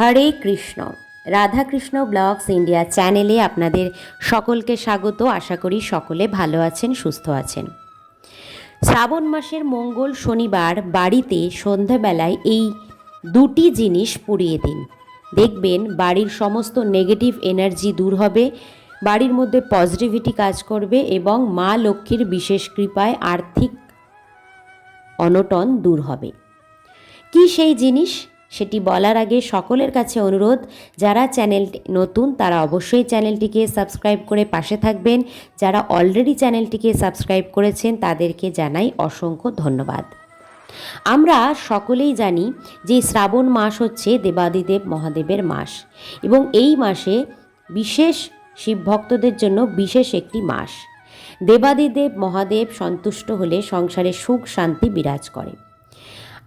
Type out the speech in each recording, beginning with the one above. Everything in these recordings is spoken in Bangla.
হরে কৃষ্ণ। রাধাকৃষ্ণ ব্লগস ইন্ডিয়া চ্যানেলে আপনাদের সকলকে স্বাগত। আশা করি সকলে ভালো আছেন, সুস্থ আছেন। শ্রাবণ মাসের মঙ্গল শনিবার বাড়িতে সন্ধ্যাবেলায় এই দুটি জিনিস পুড়িয়ে দিন। দেখবেন বাড়ির সমস্ত নেগেটিভ এনার্জি দূর হবে, বাড়ির মধ্যে পজিটিভিটি কাজ করবে এবং মা লক্ষ্মীর বিশেষ কৃপায় আর্থিক অনটন দূর হবে। কি সেই জিনিস? সেটি বলার আগে সকলের কাছে অনুরোধ, যারা চ্যানেল নতুন, তারা অবশ্যই চ্যানেলটিকে সাবস্ক্রাইব করে পাশে থাকবেন। যারা অলরেডি চ্যানেলটিকে সাবস্ক্রাইব করেছেন, তাদেরকে জানাই অসংখ্য ধন্যবাদ। আমরা সকলেই জানি যে শ্রাবণ মাস হচ্ছে দেবাদিদেব মহাদেবের মাস এবং এই মাসে বিশেষ শিব ভক্তদের জন্য বিশেষ একটি মাস। দেবাদিদেব মহাদেব সন্তুষ্ট হলে সংসারে সুখ শান্তি বিরাজ করে।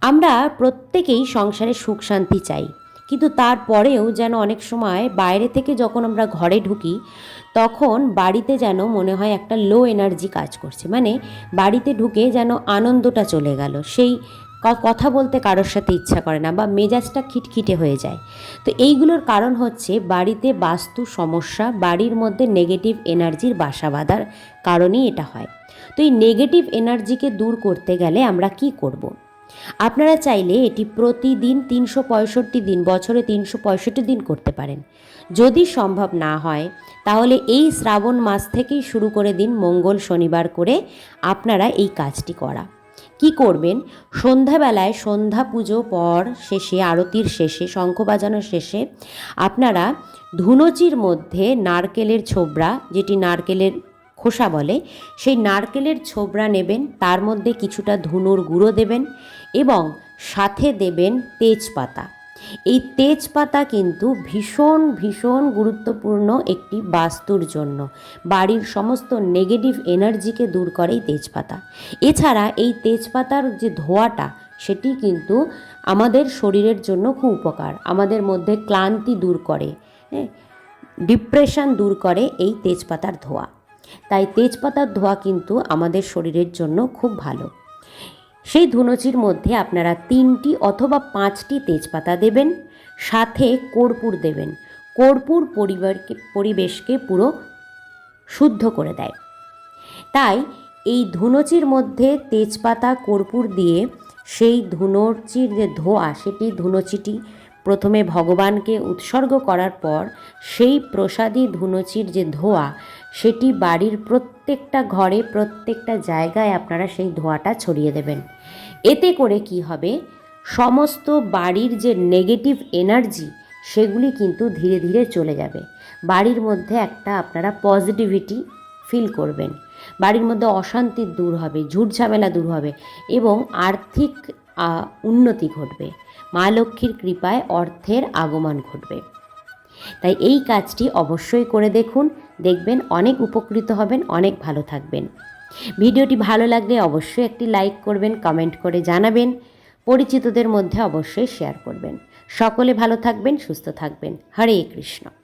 আমরা প্রত্যেকেই সংসারে সুখ শান্তি চাই। কিন্তু তারপরেও যেন অনেক সময় বাইরে থেকে যখন আমরা ঘরে ঢুকি, তখন বাড়িতে যেন মনে হয় একটা লো এনার্জি কাজ করছে। মানে বাড়িতে ঢুকে যেন আনন্দটা চলে গেল। সেই কথা বলতে কারোর সাথে ইচ্ছা করে না বা মেজাজটা খিটখিটে হয়ে যায়। তো এইগুলোর কারণ হচ্ছে বাড়িতে বাস্তু সমস্যা, বাড়ির মধ্যে নেগেটিভ এনার্জির বাসা বাঁধার কারণেই এটা হয়। তো এই নেগেটিভ এনার্জিকে দূর করতে গেলে আমরা কি করব। আপনারা চাইলে এটি প্রতিদিন তিনশো পঁয়ষট্টি দিন, বছরে তিনশো পঁয়ষট্টি দিন করতে পারেন। যদি সম্ভব না হয়, তাহলে এই শ্রাবণ মাস থেকেই শুরু করে দিন মঙ্গল শনিবার করে আপনারা এই কাজটি করা। কি করবেন? সন্ধ্যাবেলায় সন্ধ্যা পুজো পর শেষে, আরতির শেষে, শঙ্খ বাজানোর শেষে আপনারা ধুনোচির মধ্যে নারকেলের ছোবড়া, যেটি নারকেলের খোসা বলে, সেই নারকেলের ছোবড়া নেবেন, তার মধ্যে কিছুটা ধুনোর গুঁড়ো দেবেন এবং সাথে দেবেন তেজপাতা। এই তেজপাতা কিন্তু ভীষণ ভীষণ গুরুত্বপূর্ণ একটি বাস্তুর জন্য। বাড়ির সমস্ত নেগেটিভ এনার্জিকে দূর করে এই তেজপাতা। এছাড়া এই তেজপাতার যে ধোঁয়াটা, সেটি কিন্তু আমাদের শরীরের জন্য খুব উপকার। আমাদের মধ্যে ক্লান্তি দূর করে হ্যাঁ ডিপ্রেশন দূর করে এই তেজপাতার ধোঁয়া। তাই তেজপাতার ধোঁয়া কিন্তু আমাদের শরীরের জন্য খুব ভালো। সেই ধুনুচির মধ্যে আপনারা তিনটি অথবা পাঁচটি তেজপাতা দেবেন, সাথে কর্পূর দেবেন। কর্পূর পরিবারকে, পরিবেশকে পুরো শুদ্ধ করে দেয়। তাই এই ধুনুচির মধ্যে তেজপাতা, কর্পূর দিয়ে সেই ধুনুচির যে ধোঁয়া, সেটি ধুনুচিটি প্রথমে ভগবানকে উৎসর্গ করার পর সেই প্রসাদী ধুনুচির যে ধোঁয়া সেটি বাড়ির প্রত্যেকটা ঘরে, প্রত্যেকটা জায়গায় আপনারা সেই ধোঁয়াটা ছড়িয়ে দেবেন। এতে করে কি হবে? সমস্ত বাড়ির যে নেগেটিভ এনার্জি সেগুলি কিন্তু ধীরে ধীরে চলে যাবে। বাড়ির মধ্যে একটা আপনারা পজিটিভিটি ফিল করবেন। বাড়ির মধ্যে অশান্তি দূর হবে, ঝুট ঝামেলা দূর হবে এবং আর্থিক উন্নতি ঘটবে। মা লক্ষ্মীর কৃপায় অর্থের আগমন ঘটবে। তাই এই কাজটি অবশ্যই করে দেখুন। দেখবেন, অনেক উপকৃত হবেন, অনেক ভালো থাকবেন। ভিডিওটি ভালো লাগলে অবশ্যই একটি লাইক করবেন, কমেন্ট করে জানাবেন, পরিচিতদের মধ্যে অবশ্যই শেয়ার করবেন। সকলে ভালো থাকবেন, সুস্থ থাকবেন। হরে কৃষ্ণ।